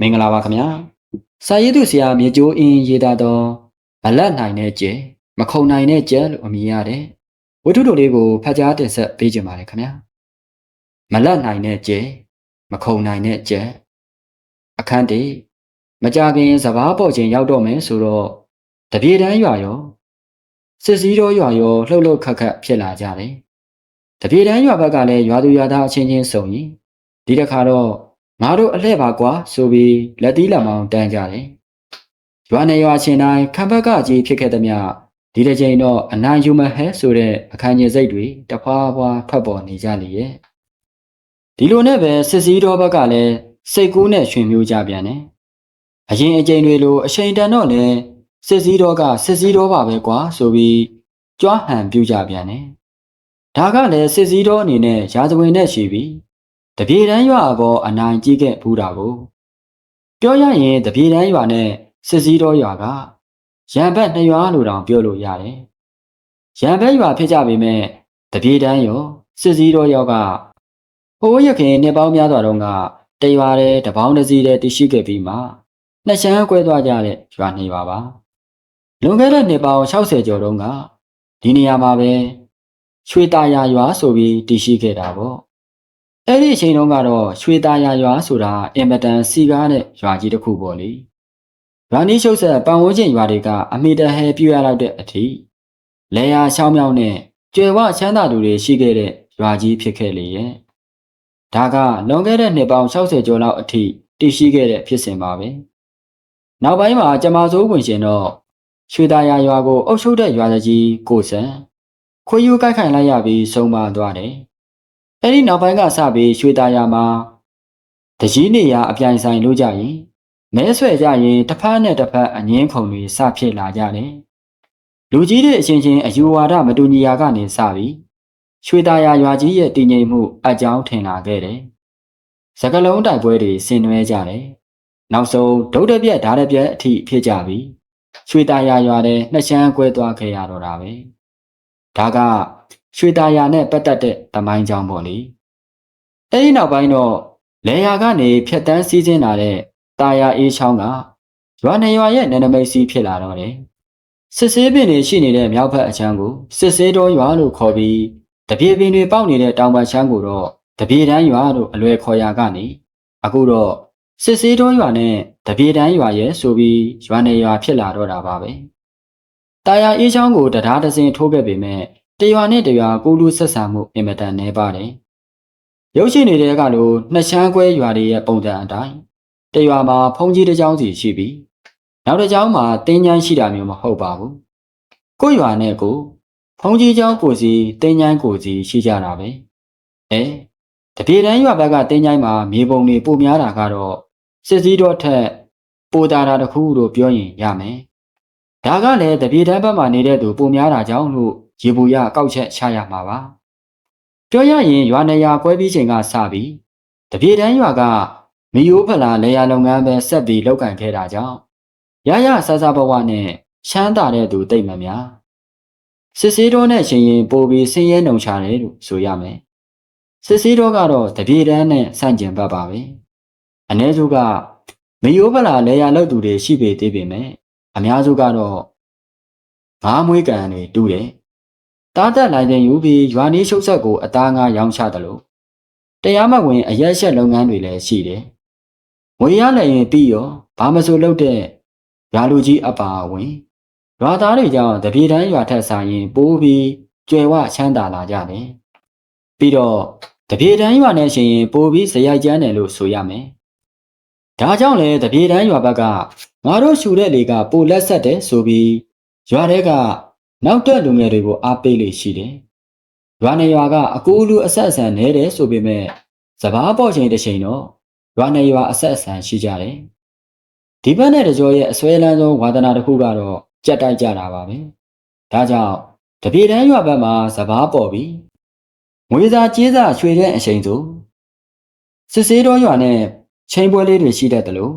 မင်္ဂလာပါခင်ဗျာစာရေးသူဆရာမြေကျိုးအင်းရေးသားသောမလတ်နိုင်တဲ့ကျဲမခုံနိုင်တဲ့ကျဲလို့အမည်ရတဲ့ဝတ္ထုတိုလေးကိုဖတ်ကြားတင်ဆက်ပေးကြပါရခင်ဗျာမလတ်နိုင်တဲ့ကျဲမခုံနိုင်တဲ့ကျဲအခန်းတီမကြခင်စဘာပေါ်ခြင်းရောက်တော့မယ်ဆိုတော့တပြေတန်းရွာရောစစ်စည်းတော်ရွာရောလှုပ်လှုပ်ခတ်ခတ်ဖြစ်လာကြတယ်တပြေတန်းရွာဘက်ကလည်းရွာသူရွာသားအချင်းချင်းစုံရင်ဒီတစ်ခါတော့ ငါတို့အလှဲ့ပါကွာဆိုပြီးလက်သီးလက်မောင်းတန်းကြတယ်။ရွာနေရွာချင်းတိုင်းခံဘက်ကကြီးဖြစ်ခဲ့သမျှဒီတစ်ချိန်တော့အနိုင်ယူမဟဲဆိုတဲ့အခန်းကြီးစိတ်တွေတဖွာဖွာထွက်ပေါ်နေကြလေရဲ့။ဒီလိုနဲ့ပဲစစ်စည်းတော်ဘက်ကလည်းစိတ်ကူးနဲ့ရွှင်မျိုးကြပြန်တယ်။အရင်အချိန်တွေလိုအချိန်တန်တော့လည်းစစ်စည်းတော်ကစစ်စည်းတော်ပါပဲကွာဆိုပြီးကြွားဟန်ပြူကြပြန်တယ်။ဒါကလည်းစစ်စည်းတော်အနေနဲ့ရာဇဝင်နဲ့ရှိပြီး တပြေတန်းရွာပေါ်အနိုင်ကြီးခဲ့ဘူးတာကိုပြောရရင်တပြေတန်းရွာနဲ့စစ်စည်းတော်ရွာကရံဘက်နှစ်ရွာလိုတောင်ပြောလို့ရတယ်။ရံဘက်ရွာဖြစ်ကြပေမဲ့တပြေတန်းရောစစ်စည်းတော်ရောကဟိုးရခင်နှစ်ပေါင်းများစွာတုန်းကတရွာတဲ့တပေါင်းတစ်စီးတဲ့တရှိခဲ့ပြီးမှနှစ်ရှမ်းကွဲသွားကြတဲ့ရွာနှစ်ရွာပါ။လွန်ခဲ့တဲ့နှစ်ပေါင်း60ကျော်တုန်းကဒီနေရာမှာပဲရွှေတာယာရွာဆိုပြီးတည်ရှိခဲ့တာပေါ့။ အဲ့ဒီအချိန်တုန်းကတော့ရွှေသားရရွာဆိုတာအင်မတန်စီကားတဲ့ရွာကြီးတစ်ခုပေါ့လေ။ရွာနီးရှုပ်ဆက်ပန်ဝန်းကျင်ရွာတွေကအမိတဟဲပြည့်ရတော့တဲ့အထိလေယာရှောင်းမြောင်းနဲ့ကျွယ်ဝချမ်းသာသူတွေရှိခဲ့တဲ့ရွာကြီးဖြစ်ခဲ့လေရဲ့။ဒါကလွန်ခဲ့တဲ့နှစ်ပေါင်း60ကျော်လောက်အထိတည်ရှိခဲ့တဲ့ဖြစ်စဉ်ပါပဲ။နောက်ပိုင်းမှာကျမစိုးဝင်ရှင်တော့ရွှေသားရရွာကိုအုပ်ချုပ်တဲ့ရွာကြီးကိုစံခွေးယူကိုက်ခိုင်လိုက်ရပြီးဆုံးမသွားတယ်။ အဲ့ဒီနောက်ပိုင်းကစပြီးရွှေတာယာမှာတကြီးနေရအပြိုင်ဆိုင်လို့ကြရင်မဲဆွဲကြရင်တစ်ဖက်နဲ့တစ်ဖက်အငင်းခုံတွေစဖြစ်လာကြတယ်။လူကြီးတွေအချင်းချင်းအယူဝါဒမတူညီရာကနေစပြီးရွှေတာယာရွာကြီးရဲ့တည်ငြိမ်မှုအကြောင်းထင်လာခဲ့တယ်။စကလုံးတိုက်ပွဲတွေဆင်နွှဲကြတယ်။နောက်ဆုံးဒုတ်တပြက်ဓာတ်တပြက်အထိဖြစ်ကြပြီးရွှေတာယာရွာတဲ့နှစ်ချမ်းကွဲသွားခဲ့ရတော့တာပဲ။ဒါက ရွှေတာယာနဲ့ပတ်သက်တဲ့တမိုင်းကြောင်းပေါ့လေအဲဒီနောက်ပိုင်းတော့လေယာကနေဖြတ်တန်းစီးဆင်းလာတဲ့တာယာအေးချောင်းကရွာနေရွာရဲ့နယ်နိမိတ်စီးဖြစ်လာတော့တယ်စစ်ဆေးပင်တွေရှိနေတဲ့မြောက်ဘက်အချမ်းကိုစစ်ဆေးတော်ရွာလို့ခေါ်ပြီးတပြေပင်တွေပေါက်နေတဲ့တောင်ဘက်ချမ်းကိုတော့တပြေတန်းရွာလို့အလွယ်ခေါ်ရာကနေအခုတော့စစ်ဆေးတော်ရွာနဲ့တပြေတန်းရွာရဲ့ဆိုပြီးရွာနေရွာဖြစ်လာတော့တာပါပဲတာယာအေးချောင်းကိုတရားတစင်ထိုးခဲ့ပေမဲ့ တရွာနဲ့တရွာကိုလူဆက်ဆံမှုအင်မတန်နှဲပါတယ်။ရုပ်ရှင်တွေကလိုနှစ်ချမ်းခွဲရွာတွေရဲ့ပုံစံအတိုင်းတရွာမှာဖုန်ကြီးတစ်ကြောင်းစီရှိပြီးနောက်တစ်ကြောင်းမှာတင်းချမ်းရှိတာမျိုးမဟုတ်ပါဘူး။ကို့ရွာနဲ့ကိုဖုန်ကြီးကျောင်းကိုစီတင်းချမ်းကိုစီရှိကြတာပဲ။အဲတပြေတန်းရွာဘက်ကတင်းချမ်းမှာမြေပုံတွေပိုများတာကတော့စစ်စည်းတော့ထက်ပိုတာတာတခုလို့ပြောရင်ရမယ်။ဒါကလည်းတပြေတန်းဘက်မှာနေတဲ့သူပိုများတာကြောင့်လို့ ရေပူရကောက်ချက်ချရမှာပါပြောရရင်ရွာနေရာကွဲပြီးချိန်ကစပြီးတပြေတန်းရွာကမီယိုးဖလာလေယာလုပ်ငန်းပဲဆက်ပြီးလုပ်ကင်ခဲ့တာကြောင့်ရရဆဆဘဝနဲ့ချမ်းသာတဲ့သူတိတ်မများစစ်စေးတော်နဲ့ရှင်ရင်ပိုပြီးဆင်းရဲနှုံချတယ်လို့ဆိုရမယ်စစ်စေးတော်ကတော့တပြေတန်းနဲ့ဆန့်ကျင်ဘက်ပါပဲအ ਨੇ စုကမီယိုးဖလာလေယာလုပ်သူတွေရှိပေသေးပေမဲ့အများစုကတော့ငားမွေးကန်တွေတူးတယ် တားတက်လိုက်တဲ့ယူပြီးရွာနီးရှုပ်ဆက်ကိုအသားငါရောင်းချတယ်လို့တရားမဝင်အရက်ရှက်လုပ်ငန်းတွေလည်းရှိတယ်။ငွေရလည်းရင်ပြီးရောဘာမဆိုလုပ်တဲ့ရွာလူကြီးအပါအဝင်ရွာသားတွေကြောင့်တပြေတန်းရွာထက်ဆိုင်ရင်ပိုးပြီးကျွယ်ဝချမ်းသာလာကြတယ်။ပြီးတော့တပြေတန်းရွာနဲ့ရှင်ရင်ပိုးပြီးဇရိုက်ကျန်းတယ်လို့ဆိုရမယ်။ဒါကြောင့်လေတပြေတန်းရွာဘက်ကငါတို့ရှူတဲ့လေကပိုလက်ဆက်တယ်ဆိုပြီးရွာထဲက နောက်တက်လူငယ်တွေကိုအားပေးလေရှိတယ်။ရွာနေရွာကအကူအလူအဆက်အဆန်နေတယ်ဆိုပေမဲ့စဘာပေါ်ချိန်တစ်ချိန်တော့ရွာနေရွာအဆက်အဆန်ရှိကြတယ်။ဒီဘက်နဲ့တကြောရဲ့အစွဲလန်းဆုံးဝါသနာတစ်ခုကတော့ကြက်တိုက်ကြတာပါပဲ။ဒါကြောင့်တပြေတန်းရွာဘက်မှာစဘာပေါ်ပြီးငွေစာကြေးစာရွှေတဲ့အချိန်ဆိုစစ်စေးတော်ရွာနဲ့ချိန်ပွဲလေးတွေရှိတတ်တယ်လို့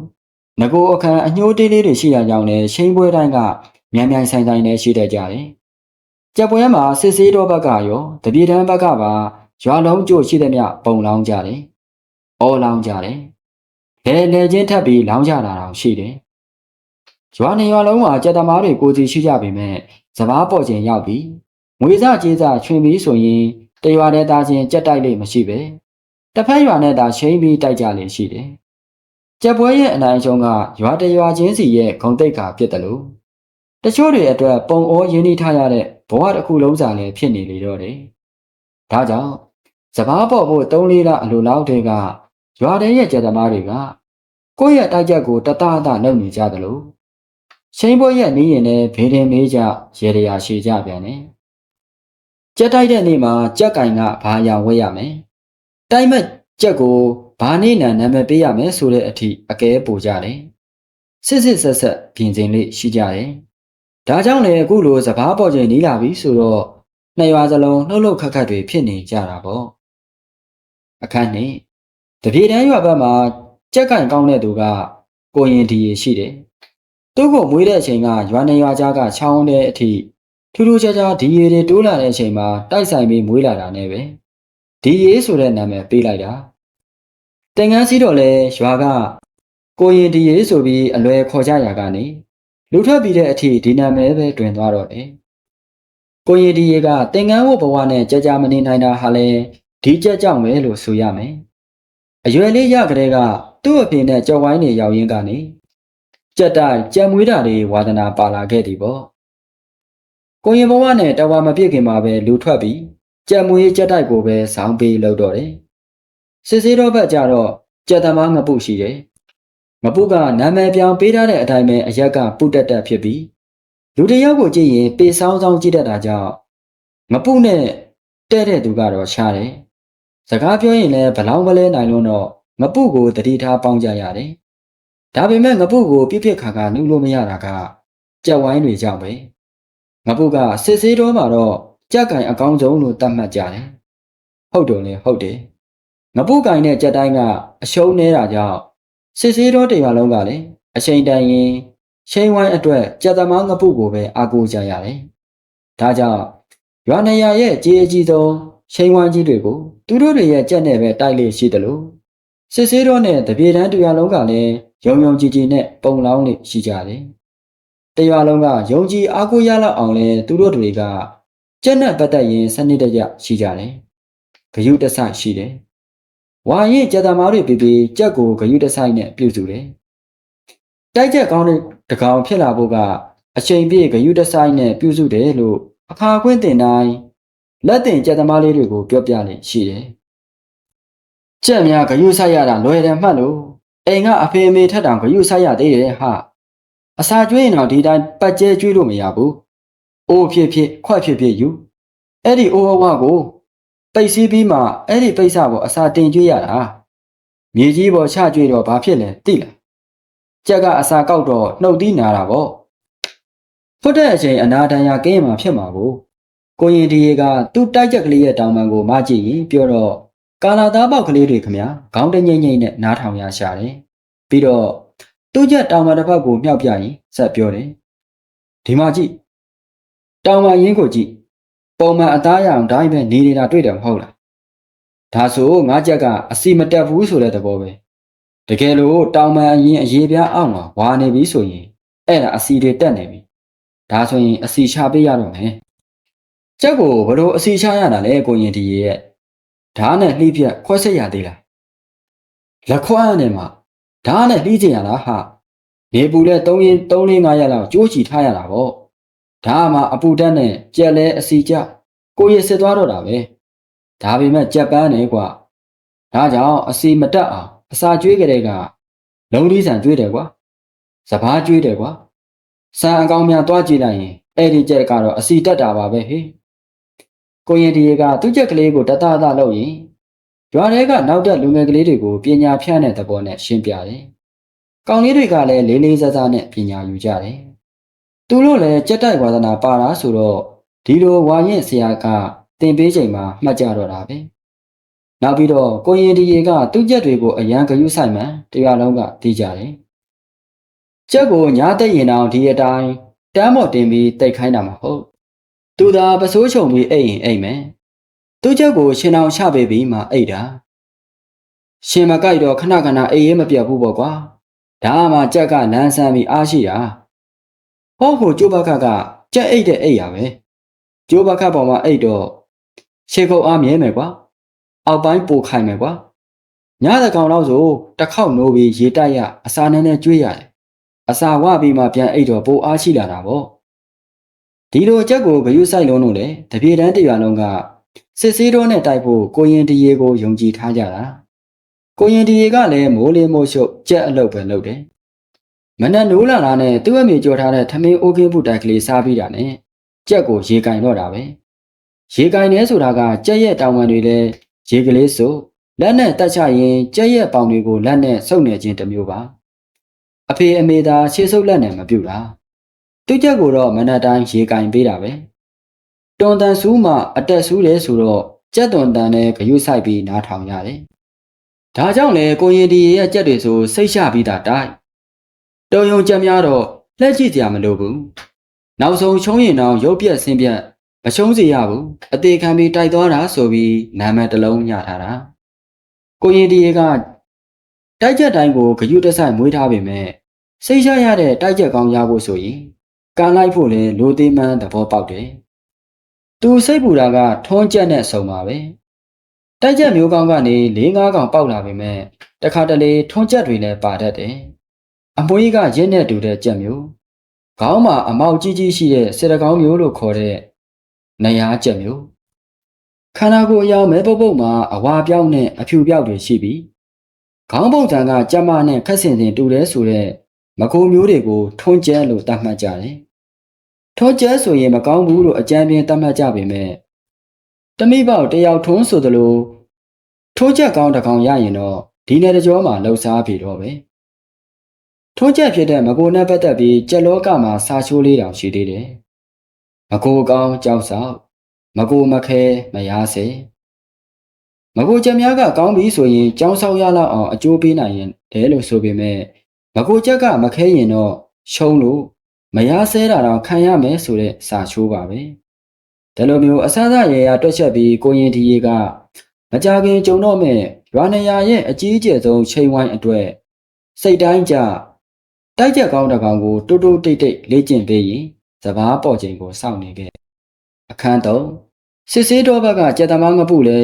ငကိုအခန်းအညှိုးတေးလေးတွေရှိရကြောင်းလည်းချိန်ပွဲတိုင်းက မြန်မြန်ဆိုင်ဆိုင်နဲ့ရှိတတ်ကြတယ်။ကြက်ပွဲမှာစစ်စေးတော်ဘက်ကရောတပြေတန်းဘက်ကပါရွာလုံးကြို့ရှိတဲ့မြပုံလောင်းကြတယ်။အော်လောင်းကြတယ်လဲလဲချင်းထပ်ပြီးလောင်းကြလာတော့ရှိတယ်ရွာနေရွာလုံးမှာကြက်သမားတွေကိုစီရှိကြပေမဲ့စပားပေါ်ခြင်းရောက်ပြီးငွေစားကြေးစားချွင်ပြီးဆိုရင်တရွာတဲ့သားချင်းကြက်တိုက်လိမ့်မရှိပဲတစ်ဖက်ရွာနဲ့သာရှိန်ပြီးတိုက်ကြလေရှိတယ်ကြက်ပွဲရဲ့အနိုင်အရှုံးကရွာတရွာချင်းစီရဲ့ဂုံတိတ်ကဖြစ်တယ်လို့ တချို့တွေအတွက်ပုံဩရင်းနှီးထားရတဲ့ဘဝတစ်ခုလုံးစာလည်းဖြစ်နေလေတော့တယ်ဒါကြောင့်စပားပေါ်ဖို့၃လေးလအလိုလောက်တည်းကရွာတဲ့ရဲ့ကြက်သမားတွေကကိုယ့်ရဲ့တိုက်ချက်ကိုတတအတလုပ်နေကြတယ်လို့ရှိန်ပွဲရဲ့နေရင်လည်းဘေးရင်မေးကြရေရရာရှိကြပြန်တယ်ကြက်တိုက်တဲ့နေ့မှာကြက်ကင်ကဘာအရာဝဲရမယ်တိုက်မဲ့ကြက်ကိုဘာနေနံနာမည်ပေးရမယ်ဆိုတဲ့အထိအကဲပို့ကြတယ်စစ်စစ်ဆက်ဆက်ပြင်ဆင်လေးရှိကြတယ် ဒါကြောင့်လည်းအခုလိုစပားပေါ်ချိန်နီးလာပြီဆိုတော့နှစ်ရွာစလုံးလှုပ်လှုပ်ခတ်ခတ်တွေဖြစ်နေကြတာပေါ့အခန်းနဲ့တပြေတန်းရွာဘက်မှာကြက်ကင်ကောင်းတဲ့သူကကိုရင်ဒီရရှိတယ်သူ့ကိုမွေးတဲ့အချိန်ကရွာနေရွာကြားကချောင်းတဲ့အထိထူးထူးခြားခြားဒီရီတွေတိုးလာတဲ့အချိန်မှာတိုက်ဆိုင်ပြီးမွေးလာတာနဲ့ပဲဒီရီဆိုတဲ့နာမည်ပေးလိုက်တာတင်ငန်းစီတော့လဲရွာကကိုရင်ဒီရီဆိုပြီးအလွယ်ခေါ်ကြရာကနေ လူထွက်ပြီးတဲ့အထိဒီနာမည်ပဲတွင်သွားတော့တယ်ကိုရင်ဒီရီကတင်ငန်းဝဘဝနဲ့ကြကြမနေနိုင်တာဟာလဲဒီကြက်ကြောင့်ပဲလို့ဆိုရမယ်အရွယ်လေးရကလေးကသူ့အဖေနဲ့ကြော်ဝိုင်းနေရောက်ရင်းကနေကြက်တိုက်ကြံမွေးတာတွေဝါသနာပါလာခဲ့သည်ပေါ့ကိုရင်ဘဝနဲ့တဝါမပြည့်ခင်မှာပဲလူထွက်ပြီးကြက်မွေးကြက်တိုက်ကိုပဲဇောင်းပေးလုပ်တော့တယ်စစ်စေးတော့ဘက်ကြတော့ကြက်သမားငပုရှိတယ် ငပုကနာမည်ပြောင်ပေးထားတဲ့အတိုင်းပဲအရက်ကပုတ်တက်တက်ဖြစ်ပြီးလူတစ်ယောက်ကိုကြည့်ရင်ပေဆောင်ဆောင်ကြည့်တတ်တာကြောင့်ငပုနဲ့တဲ့တဲ့သူကတော့ရှားတယ်စကားပြောရင်လည်းဘလောင်းမလဲနိုင်လို့တော့ငပုကိုတတိထားပေါင်းကြရတယ်။ဒါပေမဲ့ငပုကိုပြစ်ပြစ်ခါခါနှုတ်လို့မရတာကကြက်ဝိုင်းတွေကြောင့်ပဲ။ငပုကစစ်စေးတော်မှာတော့ကြက်ကင်အကောင်းဆုံးလို့သတ်မှတ်ကြတယ်။ဟုတ်တယ်လေဟုတ်တယ်။ငပုကင်နဲ့ကြက်တိုင်းကအရှုံးနေတာကြောင့် စစ်စေးတော်တရားလုံးကလည်းအချိန်တန်ရင်ရှိန်ဝိုင်းအတွက်ကြက်သမားငပုကိုပဲအားကိုးကြရတယ်။ဒါကြောင့်ရွာနေရရဲ့ကြေးအကြီးဆုံးရှိန်ဝိုင်းကြီးတွေကိုသူတို့တွေရဲ့ကြက်နဲ့ပဲတိုက်လေရှိတယ်လို့စစ်စေးတော့နဲ့တပြေတန်းတရားလုံးကလည်းယုံယုံကြည်ကြည်နဲ့ပုံလောင်းလေးရှိကြတယ်။တရားလုံးကယုံကြည်အားကိုးရလောက်အောင်လဲသူတို့တွေကကြက်နဲ့ပတ်သက်ရင်စနစ်တကျရှိကြတယ်။ဂယုတဆိုင်ရှိတယ်။ ဝါရင်ကြက်သမားတွေပြီးပြီးကြက်ကိုဂယုတဆိုင်နဲ့ပြုစုတယ်။တိုက်ကြက်ကောင်းတဲ့တကောင်ဖြစ်လာဖို့ကအချိန်ပြည့်ဂယုတဆိုင်နဲ့ပြုစုတယ်လို့အခါခွင့်တင်တိုင်းလက်တင်ကြက်သမားလေးတွေကိုပြောပြနေရှိတယ်။ကြက်များဂယုဆိုင်ရတာလွယ်တယ်မှတ်လို့အိမ်ကအဖေအမေထက်တောင်ဂယုဆိုင်ရသေးတယ်ဟာ။အစာကျွေးရင်တော့ဒီတိုင်းပတ်ကျဲကျွေးလို့မရဘူး။အိုးဖြစ်ဖြစ်ခွက်ဖြစ်ဖြစ်ယူ။အဲ့ဒီအိုးအဝကို ပိတ်စည်းပြီးမှအဲ့ဒီပိတ်စပေါ်အစာတင်ကျွေးရတာ။မြေကြီးပေါ်ချကျွေးတော့ဘာဖြစ်လဲသိလား။ကြက်ကအစာကောက်တော့နှုတ်သီးနာတာပေါ့။ဖွတ်တဲ့အချိန်အနာတန်ရာကင်းမှဖြစ်မှာကိုကိုရင်ဒီရေကသူ့တိုက်ချက်ကလေးရဲ့တောင်ပံကိုမကြည့်ရင်ပြောတော့ကာလာသားပေါက်ကလေးတွေခမခေါင်းတငိမ့်ငိမ့်နဲ့နားထောင်ရရှာတယ်ပြီးတော့သူ့ချက်တောင်ပံတစ်ဖက်ကိုမြောက်ပြရင်ဆက်ပြောတယ်ဒီမှာကြည့်တောင်ပံရင်းကိုကြည့် ပုံမှန်အသားရအောင်ဒါပဲနေနေတာတွေ့တယ်မဟုတ်လားဒါဆိုငါးချက်ကအစီမတက်ဘူးဆိုတဲ့သဘောပဲတကယ်လို့တောင်ပံအရင်အရေးပြားအောင်မှာဝါနေပြီဆိုရင်အဲ့ဒါအစီတွေတက်နေပြီဒါဆိုရင်အစီချပေးရတော့မယ်ကြက်ကိုဘလို့အစီချရတာလဲကိုရင်ဒီရဲ့ဓာတ်နဲ့လှိပြက်ခွဲဆက်ရသေးလားလက်ခွန်းနဲ့မှဓာတ်နဲ့လှိချင်ရလားဟာနေပူလဲ3ရင်3လ5ရက်လောက်ကြိုးချီထားရတာပေါ့ ဒါမှအပူတက်နဲ့ကြက်လဲအစီကြကိုရစစ်သွားတော့တာပဲဒါပေမဲ့ကြက်ပန်းနေကွာဒါကြောင့်အစီမတက်အောင်အစာကျွေးကြတဲ့ကလုံးလီးဆန်ကျွေးတယ်ကွာစပားကျွေးတယ်ကွာဆန်အကောင်များတွားကြည့်လိုက်ရင်အဲ့ဒီကြက်ကတော့အစီတက်တာပါပဲဟေးကိုရင်ဒီကသူ့ချက်ကလေးကိုတတတလုပ်ရင်ရွာထဲကနောက်တက်လူငယ်ကလေးတွေကိုပညာဖြန့်တဲ့သဘောနဲ့ရှင်းပြတယ်။ကောင်လေးတွေကလည်းလေးလေးစားစားနဲ့ပညာယူကြတယ်။ သူတို့လည်းကြက်တိုက်ဝါသနာပါတာဆိုတော့ဒီလိုဝါရင်ဆရာကတင်ပေးချိန်မှာမှတ်ကြတော့တာပဲ။နောက်ပြီးတော့ကိုရင်ဒီကသူ့ချက်တွေကိုအရန်ဂယုဆိုင်မှန်တရားလုံးကသိကြတယ်။ချက်ကိုညားတက်ရင်တောင်ဒီအတိုင်းတမ်းမော်တင်ပြီးတိတ်ခိုင်းတာမဟုတ်သူသာပစိုးချုံပြီးအိတ်ရင်အိတ်မယ်သူ့ချက်ကိုရှင်အောင်ချပေးပြီးမှအိတ်တာရှင်မကြိုက်တော့ခဏခဏအေးရေးမပြတ်ဘူးပေါ့ကွာဒါမှကြက်ကလန်းဆန်းပြီးအားရှိတာ ဟောဖို့ကျိုးဘက်ကကကြက်အိတ်တဲ့အိတ်ရပဲကျိုးဘက်ကပေါ်မှာအိတ်တော့ရှေကုတ်အားမြဲမယ်ကွာအောက်ပိုင်းပိုခိုင်မယ်ကွာညတကောင်တော့ဆိုတစ်ခေါက်နိုးပြီးရေတိုက်ရအစာနဲ့နဲ့ကျွေးရတယ်အစာဝပြီးမှပြန်အိတ်တော့ပိုအားရှိလာတာပေါ့ဒီလိုကြက်ကိုဂယုဆိုင်လုံးလို့လေတပြေတန်းတရွာလုံးကစစ်စေးတော်နဲ့တိုက်ဖို့ကိုရင်တရေကိုယုံကြည်ထားကြတာကိုရင်တရေကလည်းမိုးလေးမိုးရှုပ်ကြက်အလုပ်ပဲလုပ်တယ် မနက်နိုးလာတာနဲ့သူ့အမေကြော်ထားတဲ့ထမင်းအိုးကင်းဘူးတိုက်ကလေးစားပြီးတာနဲ့ကြက်ကိုရေကင်တော့တာပဲရေကင်နေဆိုတာကကြက်ရဲ့တောင်ပံတွေလည်းရေကလေးစို့လက်နဲ့တက်ချရင်ကြက်ရဲ့ပေါင်တွေကိုလက်နဲ့စုပ်နေခြင်းတစ်မျိုးပါအဖေအမေသာရှေ့ဆုပ်လက်နဲ့မပြုတ်တာသူကြက်ကိုတော့မနက်တိုင်းရေကင်ပေးတာပဲတွန်တန်ဆူးမှအတက်ဆူးတယ်ဆိုတော့ကြက်တွန်တန်နဲ့ဂယုဆိုင်ပြီးနားထောင်ရတယ်ဒါကြောင့်လေကိုရင်ဒီရဲ့ကြက်တွေဆိုစိတ်ရှပြီးတာတိုက် တုံယုံကြက်များတော့လက်ကြည့်ကြမလို့ဘူးနောက်ဆုံးချုံးရင်တော့ရုပ်ပြက်ဆင်းပြက်မရှုံးစေရဘူးအသေးခံပြီးတိုက်သွားတာဆိုပြီးနာမည်တစ်လုံးညထားတာကိုရင်ဒီကတိုက်ချက်တိုင်းကိုဂယုတဆိုင်မွေးထားပေမဲ့စိတ်ရရတဲ့တိုက်ချက်ကောင်းရဖို့ဆိုရင်ကာလိုက်ဖို့လဲလိုသေးမှန်းသဘောပေါက်တယ်သူစိတ်ပူတာကထွန်းကျက်နဲ့ဆုံပါပဲတိုက်ချက်မျိုးကောင်းကနေ၄၅កောင်ပေါက်လာပေမဲ့တခါတလေထွန်းကျက်တွေလည်းပါတတ်တယ် အမွှေးကရင်းနဲ့တူတဲ့ကြက်မျိုးခေါင်းမှာအမောက်ကြီးကြီးရှိတဲ့စေတကောင်းမျိုးလို့ခေါ်တဲ့နေရာကြက်မျိုးခန္ဓာကိုယ်အယောင်မဲပုတ်ပုတ်မှာအဝါပြောင်းနဲ့အဖြူပြောက်တွေရှိပြီးခေါင်းပုံစံကကြက်မနဲ့ခက်ဆင်ဆင်တူတယ်ဆိုတဲ့မကုံမျိုးတွေကိုထွန်းကျဲလို့သတ်မှတ်ကြတယ်။ထွန်းကျဲဆိုရင်မကောင်းဘူးလို့အကြံပြင်းသတ်မှတ်ကြပေမဲ့တမိပေါက်တယောက်ထွန်းဆိုသလိုထိုးချက်ကောင်းတစ်ကောင်ရရင်တော့ဒီနယ်တကြောမှာလှုပ်ရှားပြီတော့ပဲ။ ထိုးချက်ဖြစ်တဲ့မကိုနဲ့ပတ်သက်ပြီးကြက်လောကမှာစာချိုးလေးတောင်ရှိသေးတယ်။မကိုကောင်းကြောက်ဆောက်မကိုမခဲမရစေမကိုချက်များကကောင်းပြီဆိုရင်ကြောင်းဆောက်ရလောက်အောင်အကျိုးပေးနိုင်ရင်တယ်လို့ဆိုပေမဲ့မကိုချက်ကမခဲရင်တော့ရှုံးလို့မရဆဲတာတော့ခံရမယ်ဆိုတဲ့စာချိုးပါပဲဒါလိုမျိုးအဆအဆရေရတွက်ချက်ပြီးကိုရင်ဒီရေကမကြခင်ကြုံတော့မဲ့ရွာနေရရဲ့အကြီးအကျယ်ဆုံးချိန်ဝိုင်းအတွက်စိတ်တိုင်းကြ တိုက်ချက်ကောင်းတစ်ကောင်ကိုတိုးတိုးတိတ်တိတ်လေ့ကျင့်ပေးရင်စပားပေါ်ချိန်ကိုစောင့်နေခဲ့အခန်းတော့စစ်စေးတော်ဘက်ကကြက်သမားငပုလဲ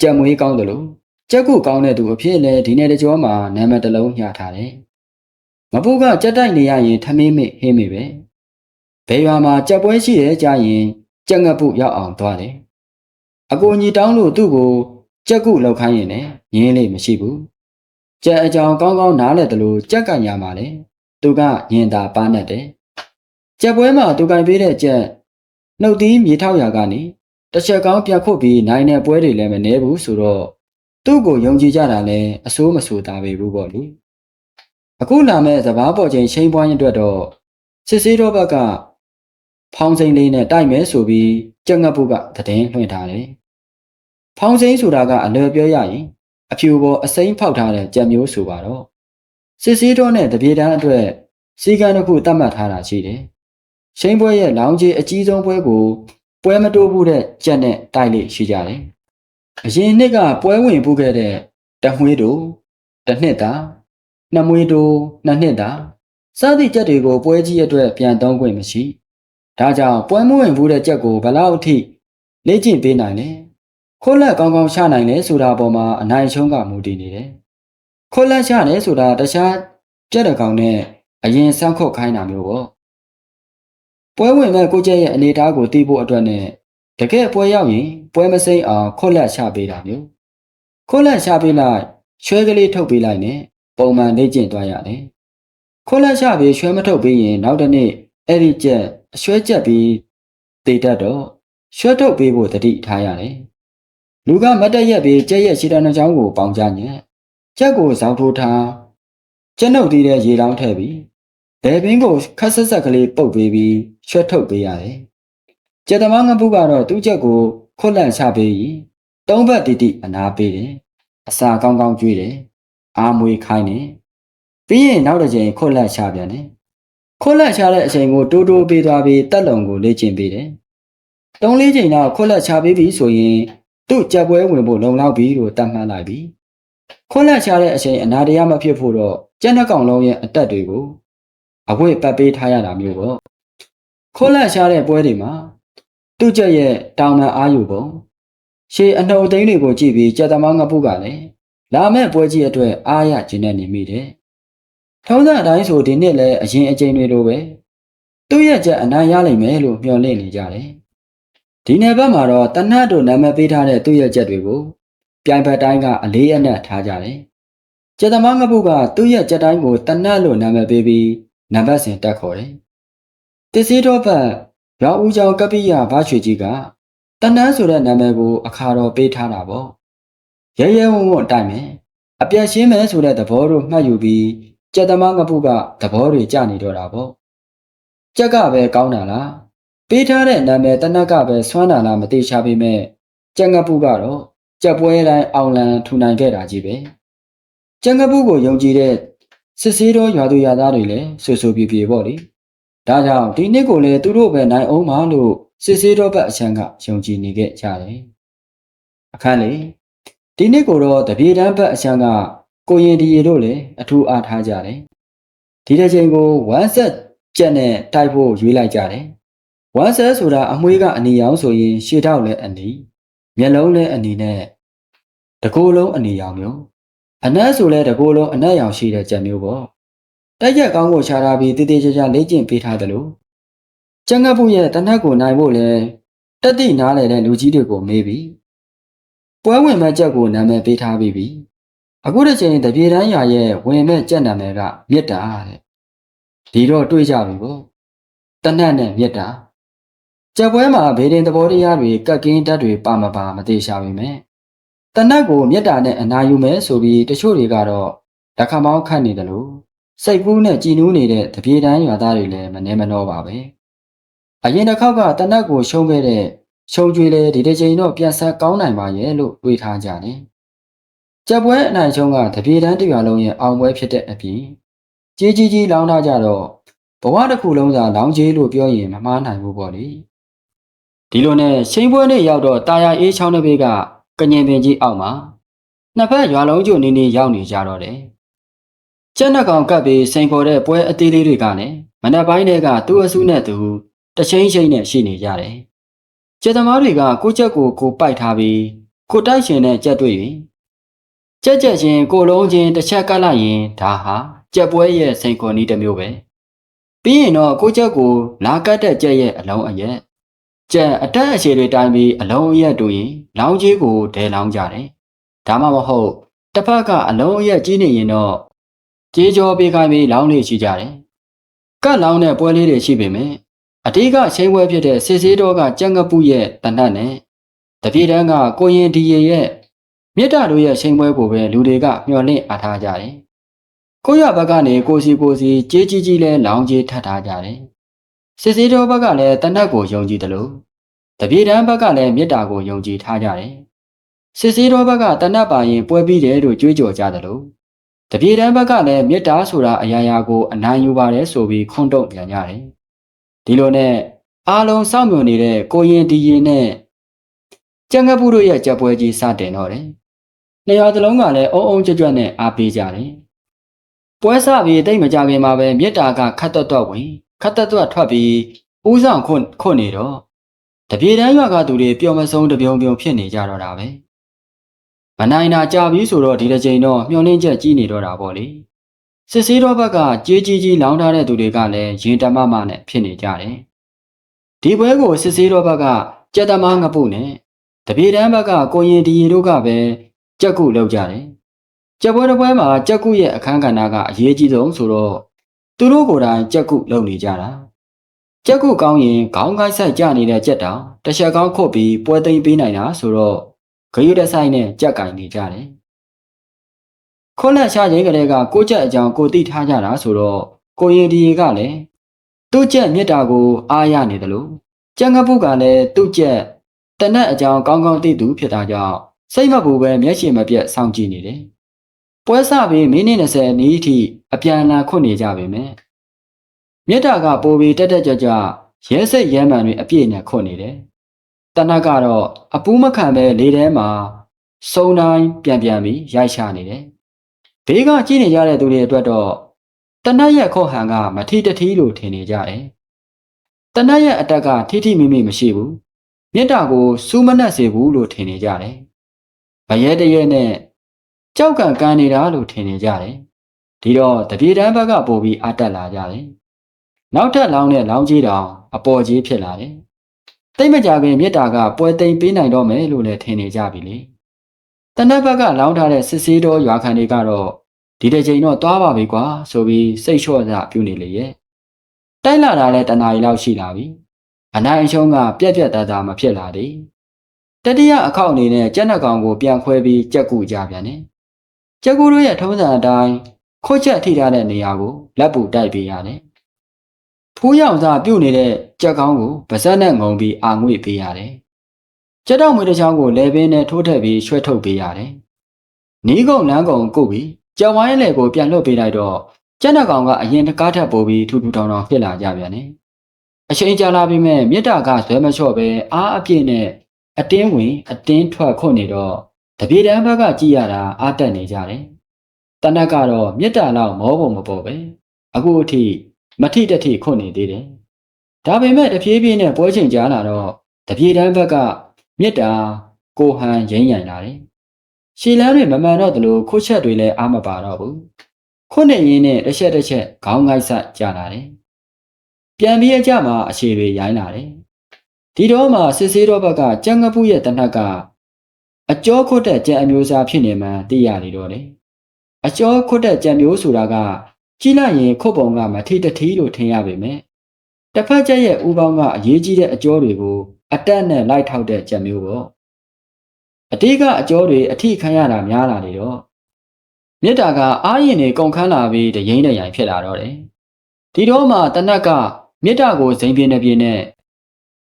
ကြက်မွေးကောင်းတယ်လို့ကြက်ကုကောင်းတဲ့သူအဖြစ်လဲဒီနေ့တကြောမှာနာမည်တစ်လုံးညှထားတယ်မပုကကြက်တိုက်နေရရင်ထမင်းမေ့ဟင်းမေ့ပဲဘယ်ရွာမှာကြက်ပွဲရှိတယ်ကြာရင်ကြက်ငပုရောက်အောင်သွားတယ်အကိုကြီးတောင်းလို့သူ့ကိုကြက်ကုလောက်ခိုင်းရင်လည်းငင်းလေးမရှိဘူး ကြက်အကြောင်ကောင်းကောင်းနားလဲတယ်လို့ကြက်ကညာမှာလေသူကညင်တာပါနဲ့တယ်ကြက်ပွဲမှာသူကင်ပေးတဲ့ကြက်နှုတ်သီးမြေထောက်ရာကနေတစ်ချက်ကောင်းပြတ်ခုတ်ပြီးနိုင်တဲ့ပွဲတွေလည်းမနှဲဘူးဆိုတော့သူ့ကိုယုံကြည်ကြတာလည်းအစိုးမဆိုတာပဲဘူးပေါ့လေအခုလာမဲ့စဘာပေါ်ချိန်ရှိန်ပွားရင်အတွက်တော့စစ်စေးတော့ဘက်ကဖောင်းစိန်လေးနဲ့တိုက်မဲဆိုပြီးကြက်ငတ်ဖို့ကတည်င်းလွှင့်ထားတယ်ဖောင်းစိန်ဆိုတာကအလွယ်ပြောရရင် အဖြူပေါ်အစိမ်းဖောက်ထားတဲ့ကြက်မျိုးဆိုပါတော့စစ်စေးတော့နဲ့တပြေတန်းအတွက်စီကံတစ်ခုတတ်မှတ်ထားတာရှိတယ်ရှိန်ပွဲရဲ့လောင်ကြီးအကြီးဆုံးပွဲကို ပွဲမတိုးဘူးတဲ့ကြက်နဲ့တိုက်လေရှိကြတယ်။အရင်နှစ်ကပွဲဝင်ပူးခဲ့တဲ့တမွေးတို့တစ်နှစ်တာနှစ်မွေးတို့နှစ်နှစ်တာစသည့်ကြက်တွေကိုပွဲကြီးအတွက်ပြန်သုံးခွင့်မရှိ။ဒါကြောင့်ပွဲမဝင်ဘူးတဲ့ကြက်ကိုဘလောက်အထိလေ့ကျင့်ပေးနိုင်လဲ။ ခိုးလက်ကောင်းကောင်းချနိုင်လဲဆိုတာပေါ်မှာအနိုင်ရှုံးကမူတည်နေတယ်။ခိုးလက်ချတယ်ဆိုတာတခြားကြက်တကောင်နဲ့အရင်ဆန်းခုတ်ခိုင်းတာမျိုးပေါ့။ပွဲဝင်မဲ့ကိုကျက်ရဲ့အနေအထားကိုသိဖို့အတွက်နဲ့တကယ်ပွဲရောက်ရင်ပွဲမစိမ့်အောင်ခွက်လက်ချပေးတာမျိုးခွက်လက်ချပေးလိုက်ရွှဲကလေးထုတ်ပေးလိုက်နဲ့ပုံမှန်လေ့ကျင့်သွားရတယ်ခွက်လက်ချပြီးရွှဲမထုတ်ပေးရင်နောက်တစ်နေ့အဲ့ဒီကျက်အရွှဲကျက်ပြီးတေတတ်တော့ရွှဲထုတ်ပေးဖို့တတိထားရတယ် လူကမတ်တက်ရက်ပြီးကျက်ရဲ့ရှည်တန်းချောင်းကိုပေါင်ကြညက်ကျက်ကိုဇောက်ထိုးထားကျက်နှုတ်သေးတဲ့ရေလောင်းထည့်ပြီးဘယ်ပင်ကိုခက်ဆက်ဆက်ကလေးပုတ်ပေးပြီးရွှဲထုတ်ပေးရတယ်ကျက်သမားငပုကတော့သူ့ချက်ကိုခွတ်လန့်ချပေးရင်သုံးဘက်တိတိအနာပေးတယ်အစာကောင်းကောင်းကျွေးတယ်အာမွေခိုင်းတယ်ပြီးရင်နောက်တစ်ချိန်ခွတ်လန့်ချပြန်တယ်ခွတ်လန့်ချတဲ့အချိန်ကိုတိုးတိုးပေးသွားပြီးတက်လုံကိုလေ့ကျင့်ပေးတယ်သုံးလေးချိန်တော့ခွတ်လန့်ချပေးပြီဆိုရင် သူ့ကြက်ပွဲဝင်ဖို့လုံလောက်ပြီလို့တတ်မှတ်လိုက်ပြီခွန်းလက်ချတဲ့အချိန်အနာတရားမဖြစ်ဖို့တော့ကျက်နှက်ကောင်လုံးရဲ့အတက်တွေကိုအဝိပတ်ပေးထားရတာမျိုးပေါ့ခွန်းလက်ချတဲ့ပွဲတွေမှာသူ့ကျက်ရဲ့တောင်မှန်အားယူပုံရှေအနှုတ်အသိန်းတွေကိုကြည့်ပြီးကြက်သမားငပုကလည်းလာမဲ့ပွဲကြီးအတွက်အားရကျဉ်နေနေမိတယ်ထုံးစံအတိုင်းဆိုဒီနှစ်လည်းအရင်အချိန်တွေလိုပဲသူ့ရဲ့ကြက်အနိုင်ရလိမ့်မယ်လို့မျှော်လင့်နေကြတယ် ဒီနယ်ဘက်မှာတော့တနတ်တို့နာမည်ပေးထားတဲ့သူ့ရဲ့ကြက်တွေကိုပြိုင်ဘက်တိုင်းကအလေးအနက်ထားကြတယ်။ကျက်သမားငပုကသူ့ရဲ့ကြက်တိုင်းကိုတနတ်လို့နာမည်ပေးပြီးနံပါတ်စဉ်တက်ခေါ်တယ်။တစ္စည်းတော်ဘက်ရွာဦးကျော်ကပိယဘာချွေကြီးကတနန်းဆိုတဲ့နာမည်ကိုအခါတော်ပေးထားတာပေါ့။ရဲရဲဝံ့ဝံ့အတိုင်းပဲအပြတ်ရှင်းမယ်ဆိုတဲ့သဘောတို့မှတ်ယူပြီးကျက်သမားငပုကသဘောတွေကြနေတော့တာပေါ့။ကြက်ကပဲကောင်းတာလား။ ပေးထားတဲ့နာမည်တနတ်ကပဲဆွမ်းတာလားမသိချပေမဲ့ကျက်ငပုကတော့ကြက်ပွဲတိုင်းအောင်လံထူနိုင်ခဲ့တာကြီးပဲကျန်ကပုကိုယုံကြည်တဲ့စစ်စေးတော်ရွာသူရွာသားတွေလည်းဆူဆူပြေပြေပေါ့လေဒါကြောင့်ဒီနှစ်ကိုလည်းသူတို့ပဲနိုင်အောင်မလို့စစ်စေးတော်ဘက်အချမ်းကယုံကြည်နေခဲ့ကြတယ်အခန်းလေဒီနှစ်ကိုတော့တပြေတန်းဘက်အချမ်းကကိုရင်ဒီရီတို့လည်းအထူးအားထားကြတယ်ဒီတစ်ချိန်ကိုဝမ်ဆက်ကြက်နဲ့တိုက်ဖို့ရွေးလိုက်ကြတယ် ဝမ်ဆက်ဆိုတာအမွှေးကအနီရောင်ဆိုရင်ရှေ့ထောက်လည်းအနီမျက်လုံးလည်းအနေနဲ့တကိုယ်လုံးအနေရောင်မျိုးအနက်ဆိုလဲတကိုယ်လုံးအနက်ရောင်ရှိတဲ့ကြက်မျိုးပေါ့တိုက်ရက်ကောင်းကိုခြားထားပြီးတည်တည်ကြကြလေ့ကျင့်ပေးထားတယ်လို့ကျန်ငတ်ဖို့ရဲ့တနက်ကိုနိုင်ဖို့လဲတက်တိနားလေတဲ့လူကြီးတွေကိုမေးပြီးပွဲဝင်မဲ့ကြက်ကိုနာမည်ပေးထားပြီးပြီအခုတစ်ချိန်တပြေတန်းရာရဲ့ဝင်မဲ့ကြက်နာမည်ကမြစ်တာတဲ့ဒီတော့တွေးကြပြီပေါ့တနက်နဲ့မြစ်တာ ကြက်ပွဲမှာဘေးရင်သဘောတရားတွေကက်ကင်းတက်တွေပါမပါမသေးရှာပြီမဲ့တနတ်ကိုမြတ်တာနဲ့အနာယူမယ်ဆိုပြီးတချို့တွေကတော့တခါမောင်းခတ်နေတယ်လို့စိတ်ကူးနဲ့ကြည်နူးနေတဲ့တပြေတန်းရွာသားတွေလည်းမနှဲမနှောပါပဲအရင်တစ်ခေါက်ကတနတ်ကိုရှုံးခဲ့တဲ့ရှုံကျွေးလေဒီတစ်ချိန်တော့ပြန်ဆက်ကောင်းနိုင်ပါရဲ့လို့တွေးထားကြတယ်ကြက်ပွဲအနိုင်ရှုံးကတပြေတန်းတရွာလုံးရဲ့အောင်ပွဲဖြစ်တဲ့အပြင်ကြီးကြီးကြီးလောင်းထားကြတော့ဘဝတစ်ခုလုံးသာလောင်းကြီးလို့ပြောရင်မမှားနိုင်ဘူးပေါ့လေ ဒီလိုနဲ့ရှိန်ပွဲနေ့ရောက်တော့တာယာအေးချောင်းတစ်ပေကကညင်ပင်ကြီးအောက်မှာနှစ်ဖက်ရွာလုံးကျိုနေနေရောက်နေကြတော့တယ်။ကျက်နှကောင်ကပ်ပြီးစိန်ခေါ်တဲ့ပွဲအသေးလေးတွေကလည်းမနက်ပိုင်းတည်းကသူ့အစုနဲ့သူတချင်းချင်းနဲ့ရှိနေကြတယ်။ကျက်သမားတွေကကိုချက်ကိုကိုပိုက်ထားပြီးကိုတိုက်ရှင်နဲ့ကြက်တွေ့ရင်ကြက်ကြက်ချင်းကိုလုံးချင်းတစ်ချက်ကပ်လိုက်ရင်ဒါဟာကြက်ပွဲရဲ့စိန်ခေါ်နည်းတစ်မျိုးပဲ။ပြီးရင်တော့ကိုချက်ကိုလာကတ်တဲ့ကြက်ရဲ့အလုံးအရက် ကြံအတက်အခြေတွေတိုင်းပြီးအလုံးအရက်တူရင်လောင်းကြီးကိုဒဲလောင်းကြတယ်။ဒါမှမဟုတ်တစ်ဖက်ကအလုံးအရက်ကြီးနေရင်တော့ကြေးကြောပေးခိုင်းပြီးလောင်းလေးရှိကြတယ်။ကတ်လောင်းတဲ့ပွဲလေးတွေရှိပေမဲ့အတိကချင်းပွဲဖြစ်တဲ့စစ်စေးတော်ကကြက်ငပုရဲ့တနတ်နဲ့တပြေတန်းကကိုရင်ဒီရဲ့မြစ်တာတို့ရဲ့ချင်းပွဲကိုပဲလူတွေကမျှော်လင့်အားထားကြတယ်။ကိုရဘက်ကနေကိုစီကိုစီကြေးကြီးကြီးလဲလောင်းကြီးထပ်ထားကြတယ် စစ်စေးတော်ဘက်ကလည်းတနတ်ကိုယုံကြည်တယ်လို့တပြေတန်းဘက်ကလည်းမေတ္တာကိုယုံကြည်ထားကြတယ်စစ်စေးတော်ဘက်ကတနတ်ပါရင်ပွဲပြီးတယ်လို့ကြွေးကြော်ကြတယ်လို့တပြေတန်းဘက်ကလည်းမေတ္တာဆိုတာအရာရာကိုအနိုင်ယူပါတယ်ဆိုပြီးခွန်းတုံပြန်ကြတယ်ဒီလိုနဲ့အားလုံးစောင့်မျှော်နေတဲ့ကိုရင်ဒီရင်နဲ့ကျန်ကပုတို့ရဲ့ကြက်ပွဲကြီးစတင်တော့တယ်နှစ်ရွာသလုံးကလည်းအုံအုံကြွကြွနဲ့အားပေးကြတယ်ပွဲစပြီးတိတ်မကြခင်မှာပဲမေတ္တာကခတ်တော့တော့ဝင် ခတ်သက်သွက်ထွက်ပြီးဦးဆောင်ခွခွနေတော့တပြေတန်းရွာကသူတွေပျော်မဆုံးတပြုံပြုံဖြစ်နေကြတော့တာပဲမနိုင်တာကြာပြီဆိုတော့ဒီတစ်ချိန်တော့မျောနှင်းချက်ကြီးနေတော့တာပေါ့လေစစ်စေးတော်ဘက်ကကြေးကြီးကြီးလောင်းထားတဲ့သူတွေကလည်းရင်တမမနဲ့ဖြစ်နေကြတယ်ဒီပွဲကိုစစ်စေးတော်ဘက်ကကြက်သမားငပုနဲ့တပြေတန်းဘက်ကကိုရင်ဒီရီတို့ကပဲကြက်ကုလောက်ကြတယ်ကြက်ပွဲတစ်ပွဲမှာကြက်ကုရဲ့အခန်းကဏ္ဍကအရေးကြီးဆုံးဆိုတော့ သူတို့ကိုယ်တိုင်ကြက်ကုလုပ်နေကြတာကြက်ကုကောင်းရင်ခေါင်းကိုက်ဆိုင်ကြနေတဲ့ကြက်တောင်တစ်ချက်ကောင်းခုတ်ပြီးပွဲသိမ်းပေးနိုင်တာဆိုတော့ဂရုတဆိုင်နဲ့ကြက်ကင်နေကြတယ်ခွန်းလက်ရှာချင်းကလေးကကိုကြက်အကြောင်းကိုသိထားကြတာဆိုတော့ကိုရင်ဒီကလည်းသူ့ကြက်မြစ်တာကို အားရနေတယ်လို့ကြက်ငပုကလည်းသူ့ကြက်တနက်အကြောင်းကောင်းကောင်းသိသူဖြစ်တာကြောင့်စိတ်မပူပဲမျက်ရှင်မပြတ်စောင့်ကြည့်နေတယ် ပွဲစပြီးမိနစ်20အနည်းအထိအပြန်အလှန်ခွတ်နေကြပေမဲ့မြစ်တာကပိုပြီးတက်တက်ကြွကြွရဲစိတ်ရဲမှန်တွေအပြည့်နဲ့ခွတ်နေတယ်။တနတ်ကတော့အပူးမခံပဲလေထဲမှာစုံတိုင်းပြန်ပြန်ပြီးရိုက်ချနေတယ်ဘေးကကြည့်နေကြတဲ့သူတွေအတွက်တော့တနတ်ရဲ့ခေါဟန်ကမထီတထီလို့ထင်နေကြတယ်တနတ်ရဲ့အတက်ကထိထိမိမိမရှိဘူးမြတ်တာကိုစူးမနှက်စေဘူးလို့ထင်နေကြတယ်ဗရဲတရဲနဲ့ ကြောက်ကံကန်းနေတာလို့ထင်နေကြတယ်ဒီတော့တပြေတန်းဘက်ကပို့ပြီးအတက်လာကြတယ်နောက်ထပ်လောင်းတဲ့လောင်းကြီးတောင်အပေါ်ကြီးဖြစ်လာတယ်တိတ်မကြခင်မြတ်တာကပွဲသိမ်းပေးနိုင်တော့မယ်လို့လည်းထင်နေကြပြီလေတနတ်ဘက်ကလောင်းထားတဲ့စစ်စေးတော်ရွာခံတွေကတော့ဒီတစ်ချိန်တော့သွားပါပြီကွာဆိုပြီးစိတ်လျှော့စပြုနေလေရဲ့တိုက်လာတာလည်းတနာရီလောက်ရှိလာပြီအနိုင်အရှုံးကပြက်ပြက်သားသားမဖြစ်လာသေးတတိယအခောက်အနေနဲ့ကျက်နှကောင်ကိုပြန်ခွဲပြီးကြက်ကူကြပြန်တယ် ကြက်ကူတို့ရဲ့ထုံးစံအတိုင်းခွတ်ချက်ထိထားတဲ့နေရာကိုလက်ပူတိုက်ပေးရတယ်ဖူးရောင်စားပြုတ်နေတဲ့ကြက်ကောင်းကိုဗစက်နဲ့ငုံပြီးအာငွေ့ပေးရတယ်ကြက်တောက်မွေးတစ်ချောင်းကိုလေပင်းနဲ့ထိုးထည့်ပြီးရွှဲထုတ်ပေးရတယ်နီးကုံလမ်းကုံကုတ်ပြီးကြက်ဝိုင်းလေကိုပြန်လွှတ်ပေးလိုက်တော့ကျက်နှကောင်ကအရင်တကားထပ်ပို့ပြီးထူထူထောင်ထောင်ဖြစ်လာကြပြန်တယ်အချိန်ကြာလာပြီးမဲ့မြစ်တာကဇွဲမလျှော့ပဲအားအပြည့်နဲ့အတင်းဝင်အတင်းထွက်ခွနေတော့ တပြေတန်းဘက်ကကြည့်ရတာအားတက်နေကြတယ်တနက်ကတော့မြစ်တာလောက်မောပုံမပေါ်ပဲအခုအထိမထိတထိခွနေသေးတယ်ဒါပေမဲ့တပြေးပြေးနဲ့ပွဲချိန်ကြာလာတော့တပြေတန်းဘက်ကမြစ်တာကိုဟန်ရင်းရိုင်လာတယ်ရှီလန်းတွေမမှန်တော့သလိုခုတ်ချက်တွေလည်းအားမပါတော့ဘူးခုနှစ်ရင်းနဲ့တစ်ချက်တစ်ချက်ခေါင်းငိုက်ဆက်ကြာလာတယ်ပြန်ပြီးအကြမှာအခြေတွေရိုင်းလာတယ်ဒီတော့မှစစ်စေးတော်ဘက်ကကြံငပုရဲ့တနက်က အကျော်ခွတ်တဲ့ကြံအမျိုးအစားဖြစ်နေမှသိရနေတော့တယ်အကျော်ခွတ်တဲ့ကြံမျိုးဆိုတာကကြီးလိုက်ရင်ခုတ်ပုံကမထိတထီလို့ထင်ရပေမဲ့တစ်ဖက်ကျက်ရဲ့ဥပေါင်းကအရေးကြီးတဲ့အကျော်တွေကိုအတက်နဲ့လိုက်ထောက်တဲ့ကြံမျိုးပေါ့အတိကအကျော်တွေအထိခံရတာများလာနေတော့မြစ်တာကအားရင်တွေကုန်ခန်းလာပြီးတရင်တရိုင်ဖြစ်လာတော့တယ်ဒီတော့မှတနက်ကမြစ်တာကိုဇိမ်ပြင်းနေပြင်းနဲ့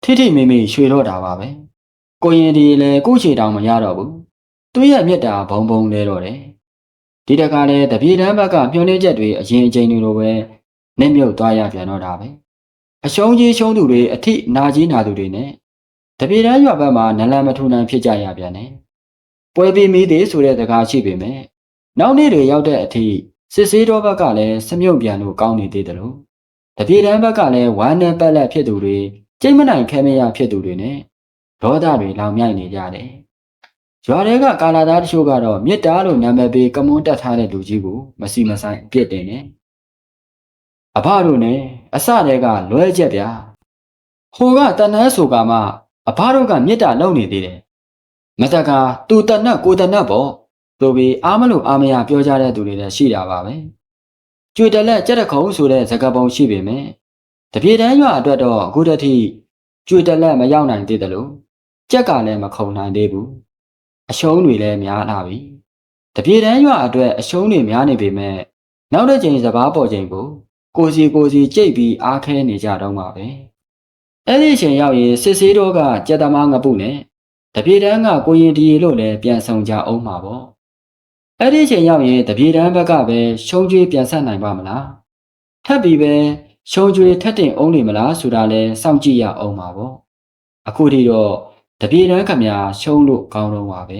ထိထိမိမိရွှေတော့တာပါပဲ ကိုရင်ဒီလည်းကိုချေတောင်မရတော့ဘူးသူ့ရဲ့မြစ်တာဘုံဘုံလဲတော့တယ်ဒီတကလည်းတပြေတန်းဘက်ကမျောနှင်းချက်တွေအရင်အချိန်တွေလိုပဲနှိမ့်မြုပ်သွားရပြန်တော့တာပဲအရှုံးကြီးရှုံးသူတွေအထိနာကြီးနာသူတွေနဲ့တပြေတန်းရွာဘက်မှာနလန်မထူနိုင်ဖြစ်ကြရပြန်တယ်ပွဲပြီးမိသေးဆိုတဲ့စကားရှိပေမဲ့နောက်နေ့တွေရောက်တဲ့အထိစစ်စေးတော်ဘက်ကလည်းစမြုပ်ပြန်လို့ကောင်းနေသေးတယ်လို့တပြေတန်းဘက်ကလည်းဝမ်းနဲ့ပက်လက်ဖြစ်သူတွေကျိတ်မနိုင်ခဲမရဖြစ်သူတွေနဲ့ ဒေါသတွေလောင်မြိုက်နေကြတယ်ရွာတွေကကာလာသားတချို့ကတော့မြစ်တာလို့နာမည်ပေးကမွန်းတက်ထားတဲ့လူကြီးကိုမစီမဆိုင်အပြစ်တင်နေအဖတို့နဲ့အစတဲကလွဲချက်ဗျာဟိုကတနန်းဆိုကမှအဖတို့ကမြစ်တာလုံနေသေးတယ်မတကသူတနတ်ကိုတနတ်ပေါ့ဆိုပြီးအားမလို့အားမရပြောကြတဲ့သူတွေလည်းရှိတာပါပဲကျွေတလက်ကြက်တခုံဆိုတဲ့ဇကပုံရှိပေမဲ့တပြေတန်းရွာအတွက်တော့အခုတည်းကျွေတလက်မရောက်နိုင်သေးတယ်လို့ ကြက်ကလည်းမခုံနိုင်သေးဘူးအရှုံးတွေလည်းများလာပြီတပြေတန်းရွာအတွက်အရှုံးတွေများနေပေမဲ့နောက်တစ်ချိန်စပားပေါ်ချိန်ကိုကိုစီကိုစီကြိတ်ပြီးအားခဲနေကြတော့မှာပဲအဲ့ဒီအချိန်ရောက်ရင်စစ်စေးတော့ကကြက်သမားငပုနဲ့တပြေတန်းကကိုရင်ဒီလို့လည်းပြန်ဆောင်ကြအောင်မှာပေါ့အဲ့ဒီအချိန်ရောက်ရင်တပြေတန်းဘက်ကပဲရှုံးကျွေးပြန်ဆက်နိုင်ပါမလားထပ်ပြီးပဲရှုံးကျွေးထက်တင်အောင်နေမလားဆိုတာလဲစောင့်ကြည့်ရအောင်ပါပေါ့အခုထိတော့ တပြေတန်းခမညာရှုံးလို့ကောင်းတော့ပါပဲ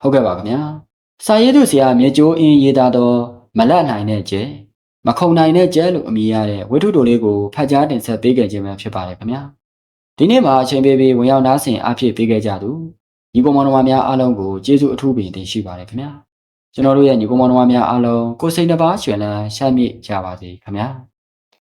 ဟုတ်ကဲ့ပါခင်ဗျာစာရေးသူဆရာမြေကျိုးအင်းရေးသားတော့မလတ်နိုင်တဲ့ကျဲမခုံနိုင်တဲ့ကျဲလို့အမည်ရတဲ့ဝိထုတိုလေးကိုဖတ်ကြားတင်ဆက်ပေးခဲ့ခြင်းပဲဖြစ်ပါတယ်ခင်ဗျာဒီနေ့မှာအချိန်ပေးပြီးဝင်ရောက်နားဆင်အားဖြည့်ပေးခဲ့ကြသူညီကောင်မောင်နှမများအားလုံးကိုကျေးဇူးအထူးပင်တင်ရှိပါတယ်ခင်ဗျာကျွန်တော်တို့ရဲ့ညီကောင်မောင်နှမများအားလုံးကိုစိတ်နှပါရှင်လန်းရှမ်းမြေ့ကြပါစေခင်ဗျာ